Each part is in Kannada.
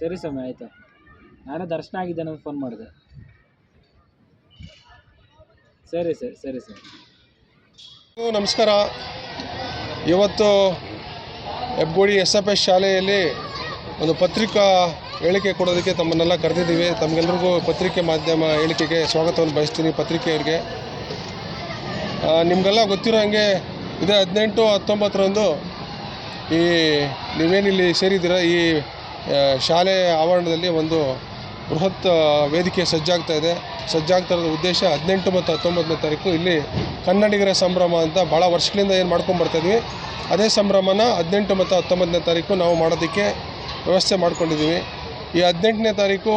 ಸರಿ ಸ್ವಾಮಿ, ಆಯಿತು. ನಾನೇ ದರ್ಶನ ಆಗಿದ್ದೇನೆ ಅಂತ ಫೋನ್ ಮಾಡಿದೆ. ಸರಿ ಸರಿ ಸರಿ ಸರ್. ನಮಸ್ಕಾರ. ಇವತ್ತು ಹೆಬ್ಗೋಡಿ ಎಸ್ ಎಫ್ ಎಸ್ ಶಾಲೆಯಲ್ಲಿ ಒಂದು ಪತ್ರಿಕಾ ಹೇಳಿಕೆ ಕೊಡೋದಕ್ಕೆ ತಮ್ಮನ್ನೆಲ್ಲ ಕರೆದಿದ್ದೀವಿ. ತಮಗೆಲ್ಲರಿಗೂ ಪತ್ರಿಕೆ ಮಾಧ್ಯಮ ಹೇಳಿಕೆಗೆ ಸ್ವಾಗತವನ್ನು ಬಯಸ್ತೀನಿ, ಪತ್ರಿಕೆಯವರಿಗೆ. ನಿಮಗೆಲ್ಲ ಗೊತ್ತಿರೋ ಹಾಗೆ ಇದೇ ಹದಿನೆಂಟು ಹತ್ತೊಂಬತ್ತರಂದು ಈ ನೀವೇನಿಲ್ಲಿ ಸೇರಿದ್ದೀರ? ಈ ಆ, ಶಾಲೆ ಆವರಣದಲ್ಲಿ ಒಂದು ಬೃಹತ್ ವೇದಿಕೆ ಸಜ್ಜಾಗ್ತಾ ಇದೆ. ಸಜ್ಜಾಗ್ತಾ ಇರೋದು ಉದ್ದೇಶ ಹದಿನೆಂಟು ಮತ್ತು ಹತ್ತೊಂಬತ್ತನೇ ತಾರೀಕು ಇಲ್ಲಿ ಕನ್ನಡಿಗರ ಸಂಭ್ರಮ ಅಂತ ಭಾಳ ವರ್ಷಗಳಿಂದ ಏನು ಮಾಡ್ಕೊಂಡು ಬರ್ತಾಯಿದ್ವಿ ಅದೇ ಸಂಭ್ರಮನ ಹದಿನೆಂಟು ಮತ್ತು ಹತ್ತೊಂಬತ್ತನೇ ತಾರೀಕು ನಾವು ಮಾಡೋದಕ್ಕೆ ವ್ಯವಸ್ಥೆ ಮಾಡ್ಕೊಂಡಿದ್ದೀವಿ ಈ ಹದಿನೆಂಟನೇ ತಾರೀಕು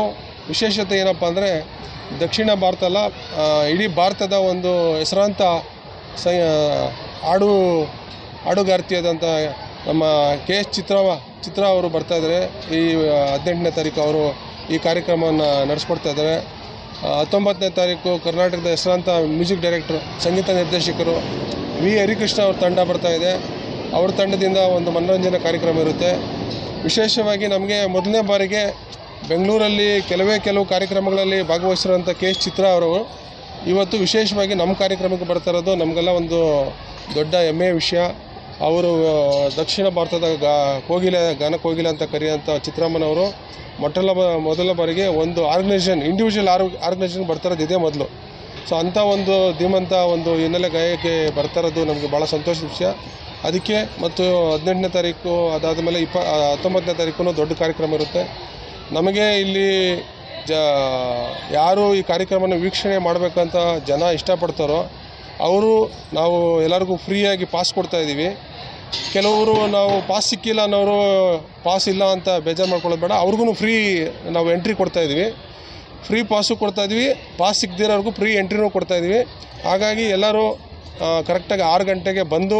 ವಿಶೇಷತೆ ಏನಪ್ಪ ಅಂದರೆ ದಕ್ಷಿಣ ಭಾರತ ಅಲ್ಲ ಇಡೀ ಭಾರತದ ಒಂದು ಹೆಸರಾಂತ ಸ ಆಡು ಹಾಡುಗಾರ್ತಿಯಾದಂಥ ನಮ್ಮ ಕೆ ಎಸ್ ಚಿತ್ರ ಚಿತ್ರ ಅವರು ಬರ್ತಾ ಇದ್ದಾರೆ ಈ ಹದಿನೆಂಟನೇ ತಾರೀಕು ಅವರು ಈ ಕಾರ್ಯಕ್ರಮವನ್ನು ನಡೆಸ್ಕೊಡ್ತಾ ಇದ್ದಾರೆ ಹತ್ತೊಂಬತ್ತನೇ ತಾರೀಕು ಕರ್ನಾಟಕದ ಹೆಸರಾಂತ ಮ್ಯೂಸಿಕ್ ಡೈರೆಕ್ಟ್ರು, ಸಂಗೀತ ನಿರ್ದೇಶಕರು ವಿ. ಹರಿಕೃಷ್ಣ ಅವ್ರ ತಂಡ ಬರ್ತಾ ಇದೆ. ಅವ್ರ ತಂಡದಿಂದ ಒಂದು ಮನೋರಂಜನಾ ಕಾರ್ಯಕ್ರಮ ಇರುತ್ತೆ. ವಿಶೇಷವಾಗಿ ನಮಗೆ ಮೊದಲನೇ ಬಾರಿಗೆ ಬೆಂಗಳೂರಲ್ಲಿ ಕೆಲವೇ ಕೆಲವು ಕಾರ್ಯಕ್ರಮಗಳಲ್ಲಿ ಭಾಗವಹಿಸಿರುವಂಥ ಕೆ. ಎಸ್. ಚಿತ್ರ ಅವರು ಇವತ್ತು ವಿಶೇಷವಾಗಿ ನಮ್ಮ ಕಾರ್ಯಕ್ರಮಕ್ಕೆ ಬರ್ತಾ ಇರೋದು ನಮಗೆಲ್ಲ ಒಂದು ದೊಡ್ಡ ಹೆಮ್ಮೆಯ ವಿಷಯ. ಅವರು ದಕ್ಷಿಣ ಭಾರತದ ಗಾ, ಕೋಗಿಲೆ ಗಾನ ಕೋಗಿಲೆ ಅಂತ ಕರೆಯುವಂಥ ಚಿತ್ರಮ್ಮನವರು ಮೊಟ್ಟಲ ಮೊದಲ ಬಾರಿಗೆ ಒಂದು ಆರ್ಗನೈಸೇಷನ್ ಇಂಡಿವಿಜುವಲ್ ಆರ್, ಆರ್ಗನೈಸೇಷನ್ ಬರ್ತಾ ಇರೋದು ಇದೇ ಮೊದಲು. ಸೊ ಅಂಥ ಒಂದು ಧೀಮಂತ ಒಂದು ಹಿನ್ನೆಲೆ ಗಾಯಕ್ಕೆ ಬರ್ತಾ ಇರೋದು ನಮಗೆ ಭಾಳ ಸಂತೋಷದ ವಿಷಯ. ಅದಕ್ಕೆ ಮತ್ತು ಹದಿನೆಂಟನೇ ತಾರೀಕು ಅದಾದ ಮೇಲೆ ಇಪ್ಪ ಹತ್ತೊಂಬತ್ತನೇ ತಾರೀಕು ದೊಡ್ಡ ಕಾರ್ಯಕ್ರಮ ಇರುತ್ತೆ. ನಮಗೆ ಇಲ್ಲಿ ಜ, ಯಾರು ಈ ಕಾರ್ಯಕ್ರಮನ ವೀಕ್ಷಣೆ ಮಾಡಬೇಕಂತ ಜನ ಇಷ್ಟಪಡ್ತಾರೋ ಅವರು ನಾವು ಎಲ್ಲರಿಗೂ ಫ್ರೀಯಾಗಿ ಪಾಸ್ ಕೊಡ್ತಾ ಇದ್ದೀವಿ. ಕೆಲವರು ನಾವು ಪಾಸ್ ಸಿಕ್ಕಿಲ್ಲ ಅನ್ನೋರು ಪಾಸ್ ಇಲ್ಲ ಅಂತ ಬೇಜಾರು ಮಾಡ್ಕೊಳ್ಳೋದು ಬೇಡ. ಅವ್ರಿಗೂ ಫ್ರೀ ನಾವು ಎಂಟ್ರಿ ಕೊಡ್ತಾ ಇದ್ದೀವಿ. ಫ್ರೀ ಪಾಸು ಕೊಡ್ತಾ ಇದ್ದೀವಿ. ಪಾಸ್ ಸಿಗದಿರೋರ್ಗೂ ಫ್ರೀ ಎಂಟ್ರಿನೂ ಕೊಡ್ತಾ ಇದ್ದೀವಿ. ಹಾಗಾಗಿ ಎಲ್ಲರೂ ಕರೆಕ್ಟಾಗಿ ಆರು ಗಂಟೆಗೆ ಬಂದು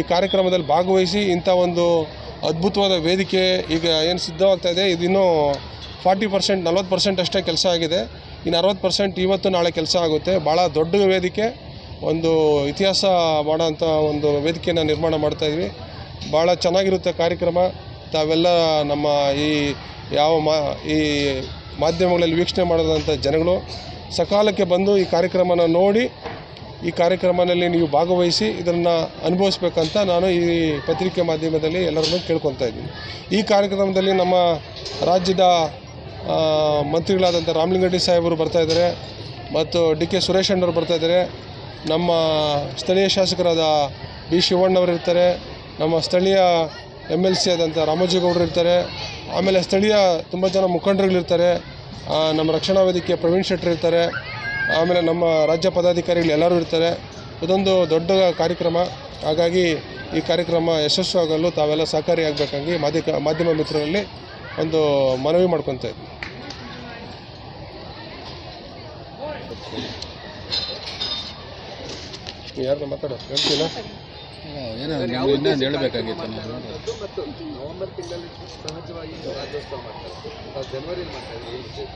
ಈ ಕಾರ್ಯಕ್ರಮದಲ್ಲಿ ಭಾಗವಹಿಸಿ ಇಂಥ ಒಂದು ಅದ್ಭುತವಾದ ವೇದಿಕೆ ಈಗ ಏನು ಸಿದ್ಧವಾಗ್ತಾ ಇದೆ ಇದಿನ್ನೂ ಫಾರ್ಟಿ ಪರ್ಸೆಂಟ್, ನಲ್ವತ್ತು ಪರ್ಸೆಂಟ್ ಅಷ್ಟೇ ಕೆಲಸ ಆಗಿದೆ. ಇನ್ನು ಅರವತ್ತು ಪರ್ಸೆಂಟ್ ಇವತ್ತು ನಾಳೆ ಕೆಲಸ ಆಗುತ್ತೆ. ಭಾಳ ದೊಡ್ಡ ವೇದಿಕೆ. ಒಂದು ಇತಿಹಾಸ ಮಾಡೋಂಥ ಒಂದು ವೇದಿಕೆಯನ್ನು ನಿರ್ಮಾಣ ಮಾಡ್ತಾಯಿದ್ವಿ ಭಾಳ ಚೆನ್ನಾಗಿರುತ್ತೆ ಕಾರ್ಯಕ್ರಮ. ತಾವೆಲ್ಲ ನಮ್ಮ ಈ ಯಾವ ಮಾ, ಈ ಮಾಧ್ಯಮಗಳಲ್ಲಿ ವೀಕ್ಷಣೆ ಮಾಡಿದಂಥ ಜನಗಳು ಸಕಾಲಕ್ಕೆ ಬಂದು ಈ ಕಾರ್ಯಕ್ರಮನ ನೋಡಿ, ಈ ಕಾರ್ಯಕ್ರಮದಲ್ಲಿ ನೀವು ಭಾಗವಹಿಸಿ ಇದನ್ನು ಅನುಭವಿಸ್ಬೇಕಂತ ನಾನು ಈ ಪತ್ರಿಕೆ ಮಾಧ್ಯಮದಲ್ಲಿ ಎಲ್ಲರನ್ನೂ ಕೇಳ್ಕೊತಾ ಇದ್ದೀನಿ. ಈ ಕಾರ್ಯಕ್ರಮದಲ್ಲಿ ನಮ್ಮ ರಾಜ್ಯದ ಮಂತ್ರಿಗಳಾದಂಥ ರಾಮಲಿಂಗಡ್ಡಿ ಸಾಹೇಬರು ಬರ್ತಾ ಇದ್ದಾರೆ ಮತ್ತು ಡಿ ಕೆ ಸುರೇಶ್ ಅಣ್ಣವ್ರು ಬರ್ತಾ ಇದ್ದಾರೆ. ನಮ್ಮ ಸ್ಥಳೀಯ ಶಾಸಕರಾದ ಬಿ ಶಿವಣ್ಣವರು ಇರ್ತಾರೆ ನಮ್ಮ ಸ್ಥಳೀಯ ಎಂ ಎಲ್ ಸಿ ಆದಂಥ ರಾಮೋಜಿಗೌಡರು ಇರ್ತಾರೆ, ಆಮೇಲೆ ಸ್ಥಳೀಯ ತುಂಬ ಜನ ಮುಖಂಡರುಗಳಿರ್ತಾರೆ ನಮ್ಮ ರಕ್ಷಣಾ ವೇದಿಕೆ ಪ್ರವೀಣ್ ಶೆಟ್ಟರ್ ಇರ್ತಾರೆ, ಆಮೇಲೆ ನಮ್ಮ ರಾಜ್ಯ ಪದಾಧಿಕಾರಿಗಳು ಎಲ್ಲರೂ ಇರ್ತಾರೆ. ಇದೊಂದು ದೊಡ್ಡ ಕಾರ್ಯಕ್ರಮ. ಹಾಗಾಗಿ ಈ ಕಾರ್ಯಕ್ರಮ ಯಶಸ್ವಿಯಾಗಲು ತಾವೆಲ್ಲ ಸಹಕಾರಿಯಾಗಬೇಕಾಗಿ ಮಾಧ್ಯಮ ಮಾಧ್ಯಮ ಮಿತ್ರರಲ್ಲಿ ಒಂದು ಮನವಿ ಮಾಡ್ಕೊತಾ ಇದ್ದೀನಿ ಯಾರು ಮಾತಾಡೋ ಹೇಳ್ತೀನ ಏನೋ ನೀವು ಇನ್ನೊಂದು ಹೇಳಬೇಕಾಗಿತ್ತು ನಾವು ನವೆಂಬರ್ ತಿಂಗಳಲ್ಲಿ ಸಹಜವಾಗಿ ರಾಜ್ಯೋತ್ಸವ ಮಾಡ್ತಾರೆ. ನಾವು ಜನವರಿಲಿ ಮಾಡ್ತಾರೆ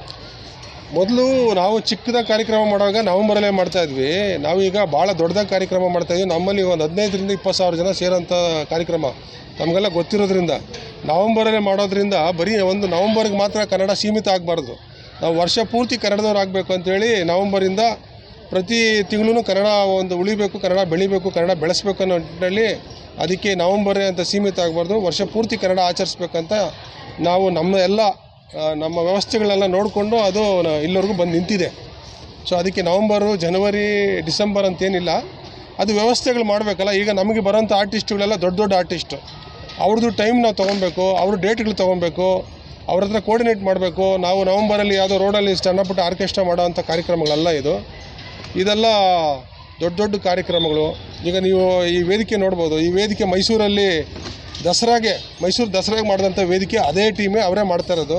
ಮೊದಲು ನಾವು ಚಿಕ್ಕದಾಗಿ ಕಾರ್ಯಕ್ರಮ ಮಾಡುವಾಗ ನವಂಬರಲ್ಲೇ ಮಾಡ್ತಾ ಇದ್ವಿ. ನಾವೀಗ ಭಾಳ ದೊಡ್ಡದಾಗಿ ಕಾರ್ಯಕ್ರಮ ಮಾಡ್ತಾ ಇದ್ವಿ. ನಮ್ಮಲ್ಲಿ ಒಂದು ಹದಿನೈದರಿಂದ ಇಪ್ಪತ್ತು ಸಾವಿರ ಜನ ಸೇರೋಂಥ ಕಾರ್ಯಕ್ರಮ. ನಮಗೆಲ್ಲ ಗೊತ್ತಿರೋದ್ರಿಂದ. ನವಂಬರಲ್ಲೇ ಮಾಡೋದ್ರಿಂದ ಬರೀ ಒಂದು ನವಂಬರ್ಗೆ ಮಾತ್ರ ಕನ್ನಡ ಸೀಮಿತ ಆಗಬಾರ್ದು. ನಾವು ವರ್ಷ ಪೂರ್ತಿ ಕನ್ನಡದವ್ರು ಆಗಬೇಕು ಅಂತೇಳಿ ನವಂಬರಿಂದ ಪ್ರತಿ ತಿಂಗಳೂ ಕನ್ನಡ ಒಂದು ಉಳಿಬೇಕು, ಕನ್ನಡ ಬೆಳಿಬೇಕು, ಕನ್ನಡ ಬೆಳೆಸಬೇಕು ಅನ್ನೋ ನಿಟ್ಟಿನಲ್ಲಿ ಅದಕ್ಕೆ ನವಂಬರೇ ಅಂತ ಸೀಮಿತ ಆಗಬಾರ್ದು. ವರ್ಷ ಪೂರ್ತಿ ಕನ್ನಡ ಆಚರಿಸ್ಬೇಕಂತ ನಾವು ನಮ್ಮ ಎಲ್ಲ ನಮ್ಮ ವ್ಯವಸ್ಥೆಗಳೆಲ್ಲ ನೋಡಿಕೊಂಡು ಅದು ಇಲ್ಲಿವರೆಗೂ ಬಂದು ನಿಂತಿದೆ. ಸೊ, ಅದಕ್ಕೆ ನವಂಬರು, ಜನವರಿ, ಡಿಸೆಂಬರ್ ಅಂತೇನಿಲ್ಲ. ಅದು ವ್ಯವಸ್ಥೆಗಳು ಮಾಡಬೇಕಲ್ಲ. ಈಗ ನಮಗೆ ಬರೋಂಥ ಆರ್ಟಿಸ್ಟ್ಗಳೆಲ್ಲ ದೊಡ್ಡ ದೊಡ್ಡ ಆರ್ಟಿಸ್ಟು. ಅವ್ರದ್ದು ಟೈಮ್ ನಾವು ತೊಗೊಬೇಕು, ಅವ್ರ ಡೇಟ್ಗಳು ತೊಗೊಬೇಕು, ಅವ್ರ ಹತ್ರ ಕೋರ್ಡಿನೇಟ್ ಮಾಡಬೇಕು. ನಾವು ನವಂಬರಲ್ಲಿ ಯಾವುದೋ ರೋಡಲ್ಲಿ ಸಣ್ಣ ಪುಟ್ಟ ಆರ್ಕೆಸ್ಟ್ರಾ ಮಾಡೋವಂಥ ಕಾರ್ಯಕ್ರಮಗಳಲ್ಲ ಇದು. ಇದೆಲ್ಲ ದೊಡ್ಡ ದೊಡ್ಡ ಕಾರ್ಯಕ್ರಮಗಳು. ಈಗ ನೀವು ಈ ವೇದಿಕೆ ನೋಡ್ಬೋದು. ಈ ವೇದಿಕೆ ಮೈಸೂರಲ್ಲಿ ದಸರಾಗೆ, ಮೈಸೂರು ದಸರಾಗೆ ಮಾಡಿದಂಥ ವೇದಿಕೆ ಅದೇ ಟೀಮೇ ಅವರೇ ಮಾಡ್ತಾ ಇರೋದು.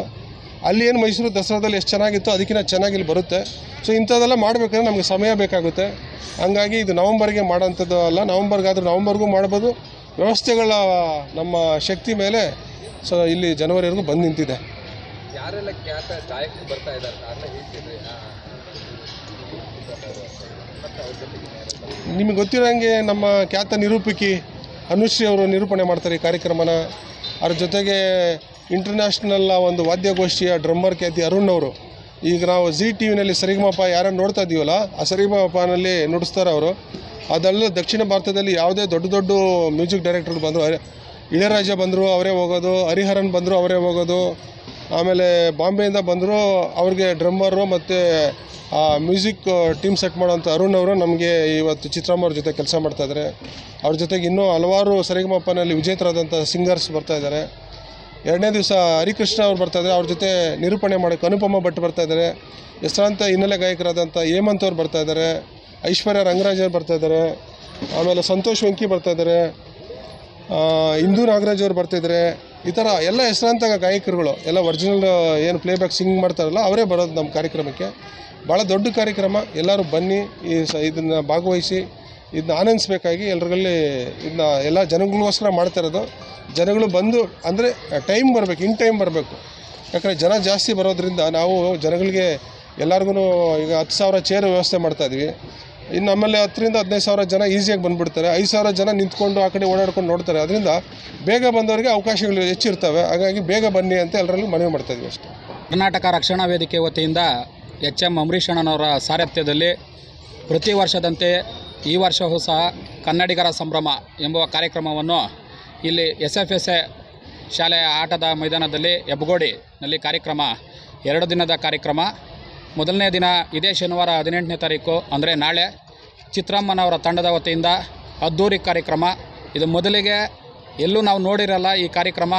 ಅಲ್ಲಿ ಏನು ಮೈಸೂರು ದಸರಾದಲ್ಲಿ ಎಷ್ಟು ಚೆನ್ನಾಗಿತ್ತು ಅದಕ್ಕಿಂತ ಚೆನ್ನಾಗಿ ಇಲ್ಲಿ ಬರುತ್ತೆ. ಸೊ ಇಂಥದ್ದೆಲ್ಲ ಮಾಡಬೇಕಂದ್ರೆ ನಮಗೆ ಸಮಯ ಬೇಕಾಗುತ್ತೆ. ಹಂಗಾಗಿ ಇದು ನವಂಬರ್ಗೆ ಮಾಡೋಂಥದ್ದು ಅಲ್ಲ, ನವಂಬರ್ಗಾದರೂ ನವಂಬರ್ಗೂ ಮಾಡ್ಬೋದು. ವ್ಯವಸ್ಥೆಗಳ, ನಮ್ಮ ಶಕ್ತಿ ಮೇಲೆ ಸೊ ಇಲ್ಲಿ ಜನವರಿವರೆಗೂ ಬಂದು ನಿಂತಿದೆ. ಯಾರೆಲ್ಲ ಖ್ಯಾತ ಗಾಯಕರು ಬರ್ತಾ ಇದ್ದಾರೆ ಕಾರಣ ಹೇಳ್ತಿದ್ರಿ ಮತ್ತು ಅವ್ರ ಜೊತೆಗೆ ಯಾರೆಲ್ಲ? ನಿಮಗೆ ಗೊತ್ತಿರೋಂಗೆ ನಮ್ಮ ಖ್ಯಾತ ನಿರೂಪಕಿ ಅನುಶ್ರೀ ಅವರು ನಿರೂಪಣೆ ಮಾಡ್ತಾರೆ ಈ ಕಾರ್ಯಕ್ರಮನ. ಅದ್ರ ಜೊತೆಗೆ ಇಂಟರ್ನ್ಯಾಷನಲ್ ಒಂದು ವಾದ್ಯಗೋಷ್ಠಿಯ ಡ್ರಮ್ಮರ್ ಖ್ಯಾತಿ ಅರುಣ್ ಅವರು. ಈಗ ನಾವು ಜಿ ಟಿ ವಿನಲ್ಲಿ ಸರಿಗಮಪ ಯಾರನ್ನು ನೋಡ್ತಾ ಇದ್ದೀವಲ್ಲ ಆ ಸರಿಗಮಪನಲ್ಲಿ ನುಡಿಸ್ತಾರೆ ಅವರು. ಅದಲ್ಲದೆ ದಕ್ಷಿಣ ಭಾರತದಲ್ಲಿ ಯಾವುದೇ ದೊಡ್ಡ ದೊಡ್ಡ ಮ್ಯೂಸಿಕ್ ಡೈರೆಕ್ಟರ್ ಬಂದರು ಇಳೆಯರಾಜ ಬಂದರು ಅವರೇ ಹೋಗೋದು, ಹರಿಹರನ್ ಬಂದರು ಅವರೇ ಹೋಗೋದು ಆಮೇಲೆ ಬಾಂಬೆಯಿಂದ ಬಂದರು ಅವ್ರಿಗೆ ಡ್ರಮ್ಮರು ಮತ್ತು ಮ್ಯೂಸಿಕ್ ಟೀಮ್ ಸೆಟ್ ಮಾಡೋಂಥ ಅರುಣ್ ಅವರು ನಮಗೆ ಇವತ್ತು ಚಿತ್ರಮ್ಮ ಅವ್ರ ಜೊತೆ ಕೆಲಸ ಮಾಡ್ತಾಯಿದ್ದಾರೆ ಅವ್ರ ಜೊತೆಗೆ ಇನ್ನೂ ಹಲವಾರು ಸರಿಗಮಪ್ಪನಲ್ಲಿ ವಿಜೇತರಾದಂಥ ಸಿಂಗರ್ಸ್ ಬರ್ತಾ ಇದ್ದಾರೆ. ಎರಡನೇ ದಿವಸ ಹರಿಕೃಷ್ಣ ಅವ್ರು ಬರ್ತಾಯಿದ್ದಾರೆ ಅವ್ರ ಜೊತೆ ನಿರೂಪಣೆ ಮಾಡೋಕ್ಕೆ ಅನುಪಮ ಭಟ್ ಬರ್ತಾಯಿದ್ದಾರೆ ಹೆಸರಾಂತ ಹಿನ್ನೆಲೆ ಗಾಯಕರಾದಂಥ ಹೇಮಂತ್ ಅವ್ರು ಬರ್ತಾಯಿದ್ದಾರೆ ಐಶ್ವರ್ಯ ರಂಗರಾಜ್ ಅವ್ರು ಬರ್ತಾ ಇದ್ದಾರೆ. ಆಮೇಲೆ ಸಂತೋಷ್ ವೆಂಕಿ ಬರ್ತಾ ಇದ್ದಾರೆ. ಆ, ಇಂದು ನಾಗರಾಜ್ ಅವ್ರು ಬರ್ತಿದ್ದಾರೆ ಈ ಥರ ಎಲ್ಲ ಹೆಸರಾಂತ ಗಾಯಕರುಗಳು, ಎಲ್ಲ ಒರಿಜಿನಲ್ ಏನು ಪ್ಲೇಬ್ಯಾಕ್ ಸಿಂಗ್ ಮಾಡ್ತಾರಲ್ಲ, ಅವರೇ ಬರೋದು ನಮ್ಮ ಕಾರ್ಯಕ್ರಮಕ್ಕೆ. ಭಾಳ ದೊಡ್ಡ ಕಾರ್ಯಕ್ರಮ. ಎಲ್ಲರೂ ಬನ್ನಿ, ಈ ಸ ಇದನ್ನು ಭಾಗವಹಿಸಿ, ಇದನ್ನ ಆನಂದಿಸ್ಬೇಕಾಗಿ ಎಲ್ಲರಲ್ಲಿ ಇದನ್ನ ಎಲ್ಲ ಜನಗಳಿಗೋಸ್ಕರ ಮಾಡ್ತಾ ಇರೋದು. ಜನಗಳು ಬಂದು, ಅಂದರೆ ಟೈಮ್ ಬರಬೇಕು ಇನ್ ಟೈಮ್ ಬರಬೇಕು. ಯಾಕಂದರೆ ಜನ ಜಾಸ್ತಿ ಬರೋದ್ರಿಂದ ನಾವು ಜನಗಳಿಗೆ ಎಲ್ಲರಿಗೂ ಈಗ ಹತ್ತು ಸಾವಿರ ಚೇರ್ ವ್ಯವಸ್ಥೆ ಮಾಡ್ತಾ ಇದ್ವಿ. ಇನ್ನು ನಮ್ಮಲ್ಲಿ ಹತ್ತರಿಂದ ಹದಿನೈದು ಸಾವಿರ ಜನ ಈಸಿಯಾಗಿ ಬಂದುಬಿಡ್ತಾರೆ. ಐದು ಸಾವಿರ ಜನ ನಿಂತ್ಕೊಂಡು ಆ ಕಡೆ ಓಡಾಡ್ಕೊಂಡು ನೋಡ್ತಾರೆ. ಅದರಿಂದ ಬೇಗ ಬಂದವರಿಗೆ ಅವಕಾಶಗಳು ಹೆಚ್ಚಿರ್ತವೆ ಹಾಗಾಗಿ ಬೇಗ ಬನ್ನಿ ಅಂತ ಎಲ್ಲರಲ್ಲೂ ಮನವಿ ಮಾಡ್ತಾ ಇದ್ವಿ ಅಷ್ಟೇ. ಕರ್ನಾಟಕ ರಕ್ಷಣಾ ವೇದಿಕೆ ವತಿಯಿಂದ ಎಚ್ ಎಂ ಅಂಬರೀಷ್ ಅಣ್ಣನವರ ಸಾರಥ್ಯದಲ್ಲಿ ಪ್ರತಿ ವರ್ಷದಂತೆ ಈ ವರ್ಷವೂ ಸಹ ಕನ್ನಡಿಗರ ಸಂಭ್ರಮ ಎಂಬುವ ಕಾರ್ಯಕ್ರಮವನ್ನು ಇಲ್ಲಿ ಎಸ್ ಎಫ್ ಎಸ್ ಎ ಶಾಲೆಯ ಆಟದ ಮೈದಾನದಲ್ಲಿ ಹೆಬ್ಬಗೋಡಿನಲ್ಲಿ ಕಾರ್ಯಕ್ರಮ ಎರಡು ದಿನದ ಕಾರ್ಯಕ್ರಮ. ಮೊದಲನೇ ದಿನ ಇದೇ ಶನಿವಾರ ಹದಿನೆಂಟನೇ ತಾರೀಕು, ಅಂದರೆ ನಾಳೆ ಚಿತ್ರಮ್ಮನವರ ತಂಡದ ವತಿಯಿಂದ ಅದ್ದೂರಿ ಕಾರ್ಯಕ್ರಮ. ಇದು ಮೊದಲಿಗೆ ಎಲ್ಲೂ ನಾವು ನೋಡಿರಲ್ಲ ಈ ಕಾರ್ಯಕ್ರಮ.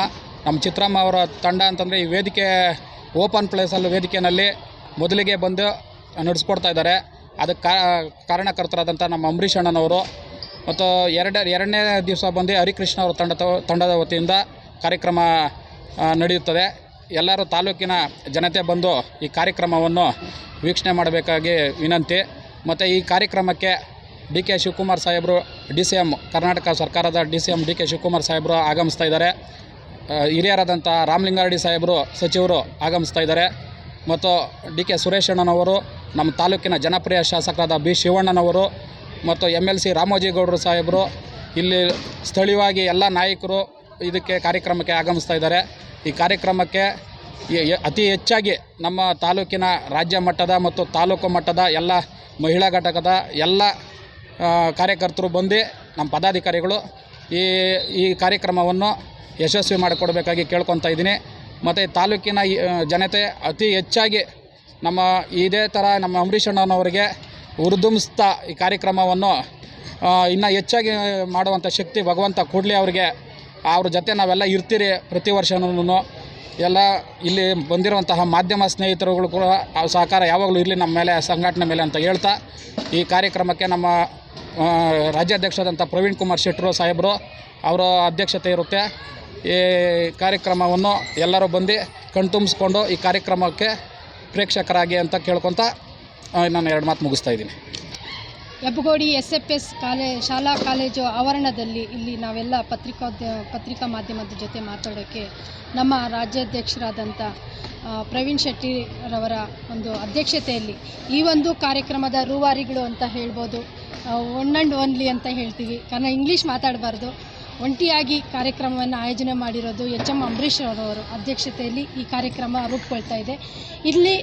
ನಮ್ಮ ಚಿತ್ರಮ್ಮ ಅವರ ತಂಡ ಅಂತಂದರೆ ಈ ವೇದಿಕೆ, ಓಪನ್ ಪ್ಲೇಸಲ್ಲಿ ವೇದಿಕೆಯಲ್ಲಿ ಮೊದಲಿಗೆ ಬಂದು ನಡೆಸ್ಕೊಡ್ತಾ ಇದ್ದಾರೆ. ಅದಕ್ಕೆ ಕಾರಣಕರ್ತರಾದಂಥ ನಮ್ಮ ಅಂಬರೀಷ್ ಅಣ್ಣನವರು ಮತ್ತು ಎರಡು, ಎರಡನೇ ದಿವಸ ಬಂದು ಹರಿಕೃಷ್ಣ ಅವರ ತಂಡ ತಂಡದ ವತಿಯಿಂದ ಕಾರ್ಯಕ್ರಮ ನಡೆಯುತ್ತದೆ. ಎಲ್ಲರೂ ತಾಲೂಕಿನ ಜನತೆ ಬಂದು ಈ ಕಾರ್ಯಕ್ರಮವನ್ನು ವೀಕ್ಷಣೆ ಮಾಡಬೇಕಾಗಿ ವಿನಂತಿ. ಮತ್ತು ಈ ಕಾರ್ಯಕ್ರಮಕ್ಕೆ ಡಿ ಕೆ ಶಿವಕುಮಾರ್ ಸಾಹೇಬರು, ಡಿ ಸಿ ಎಂ ಕರ್ನಾಟಕ ಸರ್ಕಾರದ D C M D K Shivakumar ಸಾಹೇಬರು ಆಗಮಿಸ್ತಾ ಇದ್ದಾರೆ. ಹಿರಿಯರಾದಂಥ ರಾಮಲಿಂಗಾರೆಡ್ಡಿ ಸಾಹೇಬರು ಸಚಿವರು ಆಗಮಿಸ್ತಾ ಇದ್ದಾರೆ. ಮತ್ತು ಡಿ ಕೆ ಸುರೇಶಣ್ಣನವರು, ನಮ್ಮ ತಾಲೂಕಿನ ಜನಪ್ರಿಯ ಶಾಸಕರಾದ ಬಿ ಶಿವಣ್ಣನವರು, ಮತ್ತು ಎಂ ಎಲ್ ಸಿ ರಾಮೋಜಿಗೌಡರು ಸಾಹೇಬರು, ಇಲ್ಲಿ ಸ್ಥಳೀಯವಾಗಿ ಎಲ್ಲ ನಾಯಕರು ಇದಕ್ಕೆ ಕಾರ್ಯಕ್ರಮಕ್ಕೆ ಆಗಮಿಸ್ತಾ ಇದ್ದಾರೆ. ಈ ಕಾರ್ಯಕ್ರಮಕ್ಕೆ ಅತಿ ಹೆಚ್ಚಾಗಿ ನಮ್ಮ ತಾಲೂಕಿನ ರಾಜ್ಯ ಮಟ್ಟದ ಮತ್ತು ತಾಲೂಕು ಮಟ್ಟದ ಎಲ್ಲ ಮಹಿಳಾ ಘಟಕದ ಎಲ್ಲ ಕಾರ್ಯಕರ್ತರು ಬಂದು ನಮ್ಮ ಪದಾಧಿಕಾರಿಗಳು ಈ ಈ ಕಾರ್ಯಕ್ರಮವನ್ನು ಯಶಸ್ವಿ ಮಾಡಿಕೊಡ್ಬೇಕಾಗಿ ಕೇಳ್ಕೊತಾ ಇದ್ದೀನಿ. ಮತ್ತು ತಾಲೂಕಿನ ಜನತೆ ಅತಿ ಹೆಚ್ಚಾಗಿ ನಮ್ಮ ಇದೇ ಥರ ನಮ್ಮ ಅಂಬರೀಷ್ ಅಣ್ಣನವರಿಗೆ ಹುರಿದುಂಬಿಸ್ತಾ ಈ ಕಾರ್ಯಕ್ರಮವನ್ನು ಇನ್ನು ಹೆಚ್ಚಾಗಿ ಮಾಡುವಂಥ ಶಕ್ತಿ ಭಗವಂತ ಕೂಡಲಿ ಅವರಿಗೆ ಅವ್ರ ಜೊತೆ ನಾವೆಲ್ಲ ಇರ್ತೀರಿ ಪ್ರತಿ ವರ್ಷನೂ ಎಲ್ಲ ಇಲ್ಲಿ ಬಂದಿರುವಂತಹ ಮಾಧ್ಯಮ ಸ್ನೇಹಿತರುಗಳು ಕೂಡ ಆ ಸಹಕಾರ ಯಾವಾಗಲೂ ಇರಲಿ ನಮ್ಮ ಮೇಲೆ, ಸಂಘಟನೆ ಮೇಲೆ ಅಂತ ಹೇಳ್ತಾ ಈ ಕಾರ್ಯಕ್ರಮಕ್ಕೆ ನಮ್ಮ ರಾಜ್ಯಾಧ್ಯಕ್ಷರಾದಂಥ ಪ್ರವೀಣ್ ಕುಮಾರ್ ಶೆಟ್ಟರು ಸಾಹೇಬರು ಅವರ ಅಧ್ಯಕ್ಷತೆ ಇರುತ್ತೆ. ಈ ಕಾರ್ಯಕ್ರಮವನ್ನು ಎಲ್ಲರೂ ಬಂದು ಕಣ್ತುಂಬಿಸ್ಕೊಂಡು ಈ ಕಾರ್ಯಕ್ರಮಕ್ಕೆ ಪ್ರೇಕ್ಷಕರಾಗಿ ಅಂತ ಕೇಳ್ಕೊತ ನಾನು ಎರಡು ಮಾತು ಮುಗಿಸ್ತಾ ಇದ್ದೀನಿ. ಹೆಬ್ಬಗೋಡಿ ಎಸ್ ಎಫ್ ಎಸ್ ಕಾಲೇ, ಶಾಲಾ ಕಾಲೇಜು ಆವರಣದಲ್ಲಿ ಇಲ್ಲಿ ನಾವೆಲ್ಲ ಪತ್ರಿಕೋದ್ಯ, ಪತ್ರಿಕಾ ಮಾಧ್ಯಮದ ಜೊತೆ ಮಾತಾಡೋಕ್ಕೆ ನಮ್ಮ ರಾಜ್ಯಾಧ್ಯಕ್ಷರಾದಂಥ ಪ್ರವೀಣ್ ಶೆಟ್ಟಿರವರ ಒಂದು ಅಧ್ಯಕ್ಷತೆಯಲ್ಲಿ ಈ ಒಂದು ಕಾರ್ಯಕ್ರಮದ ರೂವಾರಿಗಳು ಅಂತ ಹೇಳ್ಬೋದು ಒನ್ ಆ್ಯಂಡ್ ಓನ್ಲಿ ಅಂತ ಹೇಳ್ತೀವಿ. ಕಾರಣ ಇಂಗ್ಲೀಷ್ ಮಾತಾಡಬಾರ್ದು. ಒಂಟಿಯಾಗಿ ಕಾರ್ಯಕ್ರಮವನ್ನು ಆಯೋಜನೆ ಮಾಡಿರೋದು ಎಚ್ ಎಂ ಅಂಬರೀಷ್ ಅವರವರು ಅಧ್ಯಕ್ಷತೆಯಲ್ಲಿ ಈ ಕಾರ್ಯಕ್ರಮ ರೂಪುಗೊಳ್ತಾ ಇದೆ. ಇಲ್ಲಿ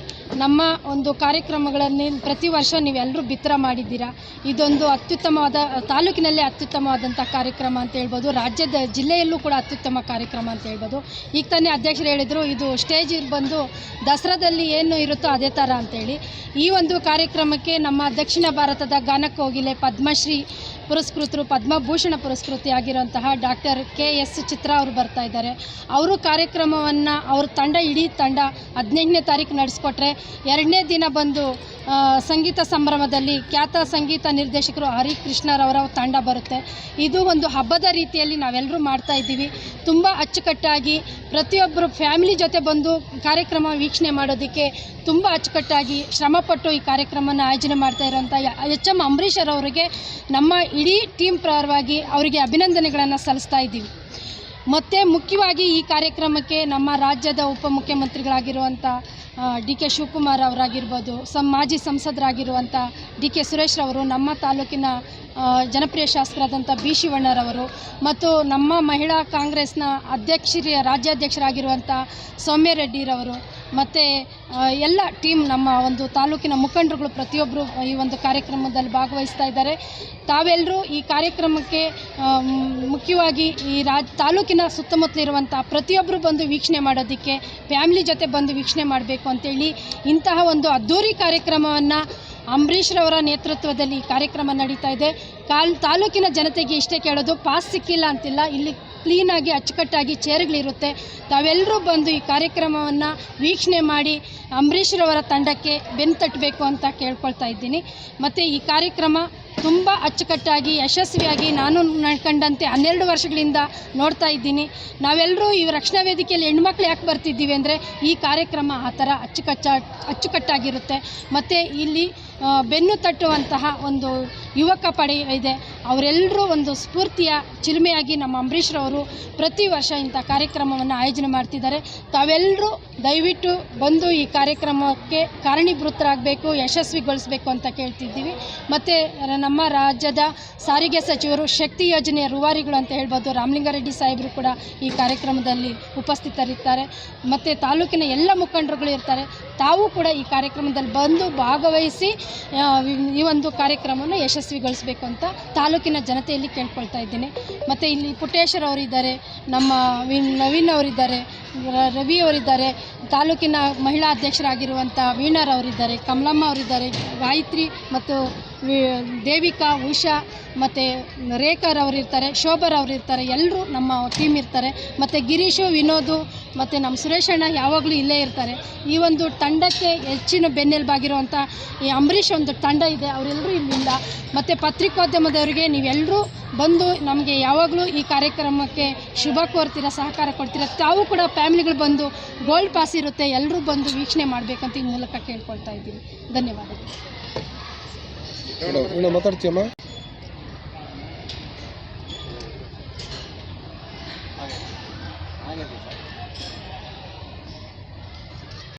ನಮ್ಮ ಒಂದು ಕಾರ್ಯಕ್ರಮಗಳಲ್ಲಿ ಪ್ರತಿ ವರ್ಷ ನೀವೆಲ್ಲರೂ ಬಿತ್ತರ ಮಾಡಿದ್ದೀರಾ? ಇದೊಂದು ಅತ್ಯುತ್ತಮವಾದ, ತಾಲೂಕಿನಲ್ಲೇ ಅತ್ಯುತ್ತಮವಾದಂಥ ಕಾರ್ಯಕ್ರಮ ಅಂತ ಹೇಳ್ಬೋದು, ರಾಜ್ಯದ ಜಿಲ್ಲೆಯಲ್ಲೂ ಕೂಡ ಅತ್ಯುತ್ತಮ ಕಾರ್ಯಕ್ರಮ ಅಂತ ಹೇಳ್ಬೋದು. ಈಗ ತಾನೇ ಅಧ್ಯಕ್ಷರು ಹೇಳಿದರು, ಇದು ಸ್ಟೇಜ್ ಬಂದು ದಸರಾದಲ್ಲಿ ಏನು ಇರುತ್ತೋ ಅದೇ ಥರ ಅಂತೇಳಿ ಈ ಒಂದು ಕಾರ್ಯಕ್ರಮಕ್ಕೆ ನಮ್ಮ ದಕ್ಷಿಣ ಭಾರತದ ಗಾನಕ್ಕೋಗಿಲೆ ಪದ್ಮಶ್ರೀ ಪುರಸ್ಕೃತರು, ಪದ್ಮಭೂಷಣ ಪುರಸ್ಕೃತಿ ಆಗಿರುವಂತಹ ಡಾಕ್ಟರ್ ಕೆ ಎಸ್ ಚಿತ್ರ ಅವರು ಬರ್ತಾ ಇದ್ದಾರೆ. ಅವರು ಕಾರ್ಯಕ್ರಮವನ್ನು ಅವ್ರ ತಂಡ, ಇಡೀ ತಂಡ ಹದಿನೆಂಟನೇ ತಾರೀಕು ನಡೆಸ್ಕೊಟ್ರೆ ಎರಡನೇ ದಿನ ಬಂದು ಸಂಗೀತ ಸಂಭ್ರಮದಲ್ಲಿ ಖ್ಯಾತ ಸಂಗೀತ ನಿರ್ದೇಶಕರು ಹರಿಕೃಷ್ಣರವರ ತಂಡ ಬರುತ್ತೆ. ಇದು ಒಂದು ಹಬ್ಬದ ರೀತಿಯಲ್ಲಿ ನಾವೆಲ್ಲರೂ ಮಾಡ್ತಾ ಇದ್ದೀವಿ. ತುಂಬ ಅಚ್ಚುಕಟ್ಟಾಗಿ ಪ್ರತಿಯೊಬ್ಬರು ಫ್ಯಾಮಿಲಿ ಜೊತೆ ಬಂದು ಕಾರ್ಯಕ್ರಮ ವೀಕ್ಷಣೆ ಮಾಡೋದಕ್ಕೆ ತುಂಬ ಅಚ್ಚುಕಟ್ಟಾಗಿ ಶ್ರಮಪಟ್ಟು ಈ ಕಾರ್ಯಕ್ರಮವನ್ನು ಆಯೋಜನೆ ಮಾಡ್ತಾ ಇರೋಂಥ ಎಚ್ ಎಂ ಅಂಬರೀಷರವರಿಗೆ ನಮ್ಮ ಇಡೀ ಟೀಮ್ ಪರವಾಗಿ ಅವರಿಗೆ ಅಭಿನಂದನೆಗಳನ್ನು ಸಲ್ಲಿಸ್ತಾ ಇದ್ದೀವಿ. ಮತ್ತು ಮುಖ್ಯವಾಗಿ ಈ ಕಾರ್ಯಕ್ರಮಕ್ಕೆ ನಮ್ಮ ರಾಜ್ಯದ ಉಪಮುಖ್ಯಮಂತ್ರಿಗಳಾಗಿರುವಂಥ ಡಿ ಕೆ ಶಿವಕುಮಾರ್ ಅವರಾಗಿರ್ಬೋದು, ಸಂ, ಮಾಜಿ ಸಂಸದರಾಗಿರುವಂಥ ಡಿ ಕೆ ಸುರೇಶ್ ಅವರು ನಮ್ಮ ತಾಲೂಕಿನ ಜನಪ್ರಿಯ ಶಾಸಕರಾದಂಥ ಬಿ ಶಿವಣ್ಣರವರು ಮತ್ತು ನಮ್ಮ ಮಹಿಳಾ ಕಾಂಗ್ರೆಸ್ನ ಅಧ್ಯಕ್ಷರಿಯ ರಾಜ್ಯಾಧ್ಯಕ್ಷರಾಗಿರುವಂಥ ಸೌಮ್ಯ ರೆಡ್ಡಿರವರು ಮತ್ತು ಎಲ್ಲ ಟೀಮ್ ನಮ್ಮ ಒಂದು ತಾಲೂಕಿನ ಮುಖಂಡರುಗಳು ಪ್ರತಿಯೊಬ್ಬರು ಈ ಒಂದು ಕಾರ್ಯಕ್ರಮದಲ್ಲಿ ಭಾಗವಹಿಸ್ತಾ ಇದ್ದಾರೆ. ತಾವೆಲ್ಲರೂ ಈ ಕಾರ್ಯಕ್ರಮಕ್ಕೆ ಮುಖ್ಯವಾಗಿ ಈ ರಾಜ್, ತಾಲೂಕಿನ ಸುತ್ತಮುತ್ತಲಿರುವಂಥ ಪ್ರತಿಯೊಬ್ಬರು ಬಂದು ವೀಕ್ಷಣೆ ಮಾಡೋದಕ್ಕೆ, ಫ್ಯಾಮಿಲಿ ಜೊತೆ ಬಂದು ವೀಕ್ಷಣೆ ಮಾಡಬೇಕು ಅಂತೇಳಿ ಇಂತಹ ಒಂದು ಅದ್ಧೂರಿ ಕಾರ್ಯಕ್ರಮವನ್ನು ಅಂಬರೀಷ್ ರವರ ನೇತೃತ್ವದಲ್ಲಿ ಈ ಕಾರ್ಯಕ್ರಮ ನಡೀತಾ ಇದೆ. ಕಾಲ್ ತಾಲೂಕಿನ ಜನತೆಗೆ ಇಷ್ಟೇ ಕೇಳೋದು, ಪಾಸ್ ಸಿಕ್ಕಿಲ್ಲ ಅಂತಿಲ್ಲ, ಇಲ್ಲಿ ಕ್ಲೀನಾಗಿ ಅಚ್ಚುಕಟ್ಟಾಗಿ ಚೇರ್ಗಳಿರುತ್ತೆ ತಾವೆಲ್ಲರೂ ಬಂದು ಈ ಕಾರ್ಯಕ್ರಮವನ್ನು ವೀಕ್ಷಣೆ ಮಾಡಿ ಅಂಬರೀಷ್ರವರ ತಂಡಕ್ಕೆ ಬೆನ್ನು ತಟ್ಟಬೇಕು ಅಂತ ಕೇಳ್ಕೊಳ್ತಾ ಇದ್ದೀನಿ. ಮತ್ತು ಈ ಕಾರ್ಯಕ್ರಮ ತುಂಬ ಅಚ್ಚುಕಟ್ಟಾಗಿ, ಯಶಸ್ವಿಯಾಗಿ ನಾನು ಕಂಡಂತೆ ಹನ್ನೆರಡು ವರ್ಷಗಳಿಂದ ನೋಡ್ತಾ ಇದ್ದೀನಿ. ನಾವೆಲ್ಲರೂ ಈ ರಕ್ಷಣಾ ವೇದಿಕೆಯಲ್ಲಿ ಹೆಣ್ಮಕ್ಳು ಯಾಕೆ ಬರ್ತಿದ್ದೀವಿ ಅಂದರೆ ಈ ಕಾರ್ಯಕ್ರಮ ಆ ಥರ ಅಚ್ಚುಕಚ್ಚ ಅಚ್ಚುಕಟ್ಟಾಗಿರುತ್ತೆ. ಮತ್ತು ಇಲ್ಲಿ ಬೆನ್ನು ತಟ್ಟುವಂತಹ ಒಂದು ಯುವಕ ಪಡೆ ಇದೆ. ಅವರೆಲ್ಲರೂ ಒಂದು ಸ್ಫೂರ್ತಿಯ, ಚಿಲುಮೆಯಾಗಿ ನಮ್ಮ ಅಂಬರೀಷ್ರವರು ಪ್ರತಿ ವರ್ಷ ಇಂಥ ಕಾರ್ಯಕ್ರಮವನ್ನು ಆಯೋಜನೆ ಮಾಡ್ತಿದ್ದಾರೆ. ತಾವೆಲ್ಲರೂ ದಯವಿಟ್ಟು ಬಂದು ಈ ಕಾರ್ಯಕ್ರಮಕ್ಕೆ ಕಾರಣೀಭೂತರಾಗಬೇಕು, ಯಶಸ್ವಿಗೊಳಿಸಬೇಕು ಅಂತ ಕೇಳ್ತಿದ್ದೀವಿ. ಮತ್ತು ನಮ್ಮ ರಾಜ್ಯದ ಸಾರಿಗೆ ಸಚಿವರು ಶಕ್ತಿ ಯೋಜನೆಯ ರೂವಾರಿಗಳು ಅಂತ ಹೇಳ್ಬೋದು. ರಾಮಲಿಂಗಾರೆಡ್ಡಿ ಸಾಹೇಬರು ಕೂಡ ಈ ಕಾರ್ಯಕ್ರಮದಲ್ಲಿ ಉಪಸ್ಥಿತರಿರ್ತಾರೆ ಮತ್ತು ತಾಲೂಕಿನ ಎಲ್ಲ ಮುಖಂಡರುಗಳು ಇರ್ತಾರೆ. ತಾವು ಕೂಡ ಈ ಕಾರ್ಯಕ್ರಮದಲ್ಲಿ ಬಂದು ಭಾಗವಹಿಸಿ ಈ ಒಂದು ಕಾರ್ಯಕ್ರಮವನ್ನು ಯಶಸ್ವಿಗೊಳಿಸಬೇಕು ಅಂತ ತಾಲೂಕಿನ ಜನತೆಯಲ್ಲಿ ಕೇಳ್ಕೊಳ್ತಾ ಇದ್ದೀನಿ. ಮತ್ತು ಇಲ್ಲಿ ಪುಟೇಶ್ವರ್ ಅವರಿದ್ದಾರೆ, ನಮ್ಮ ವಿನ್, ನವೀನ್ ಅವರಿದ್ದಾರೆ ರವಿ ಅವರಿದ್ದಾರೆ, ತಾಲೂಕಿನ ಮಹಿಳಾ ಅಧ್ಯಕ್ಷರಾಗಿರುವಂಥ ವೀಣರ್ ಅವರಿದ್ದಾರೆ, ಕಮಲಮ್ಮ ಅವರಿದ್ದಾರೆ, ಗಾಯತ್ರಿ ಮತ್ತು ದೇವಿಕಾ, ಉಷಾ ಮತ್ತು ರೇಖರ್ ಅವರಿರ್ತಾರೆ, ಶೋಭರ್ ಅವರಿರ್ತಾರೆ ಎಲ್ಲರೂ ನಮ್ಮ ಟೀಮ್ ಇರ್ತಾರೆ. ಮತ್ತು ಗಿರೀಶು, ವಿನೋದು ಮತ್ತು ನಮ್ಮ ಸುರೇಶ್ ಅಣ್ಣ ಯಾವಾಗಲೂ ಇಲ್ಲೇ ಇರ್ತಾರೆ. ಈ ಒಂದು ತಂಡಕ್ಕೆ ಹೆಚ್ಚಿನ ಬೆನ್ನೆಲುಬಾಗಿರುವಂಥ ಈ ಅಂಬರೀಷ್ ಒಂದು ತಂಡ ಇದೆ. ಅವರೆಲ್ಲರೂ ಇಲ್ಲಿಲ್ಲ ಮತ್ತು ಪತ್ರಿಕೋದ್ಯಮದವರಿಗೆ ನೀವೆಲ್ಲರೂ ಬಂದು ನಮಗೆ ಯಾವಾಗಲೂ ಈ ಕಾರ್ಯಕ್ರಮಕ್ಕೆ ಶುಭ ಕೋರ್ತೀರ ಸಹಕಾರ ಕೊಡ್ತೀರ ತಾವು ಕೂಡ ಫ್ಯಾಮಿಲಿಗಳು ಬಂದು ಗೋಲ್ಡ್ ಪಾಸ್ ಇರುತ್ತೆ ಎಲ್ಲರೂ ಬಂದು ವೀಕ್ಷಣೆ ಮಾಡಬೇಕಂತ ಈ ಮೂಲಕ ಕೇಳ್ಕೊಳ್ತಾ ಇದ್ದೀನಿ. ಧನ್ಯವಾದಗಳು. ಮಾತಾಡ್ತೀಯಮ್ಮ.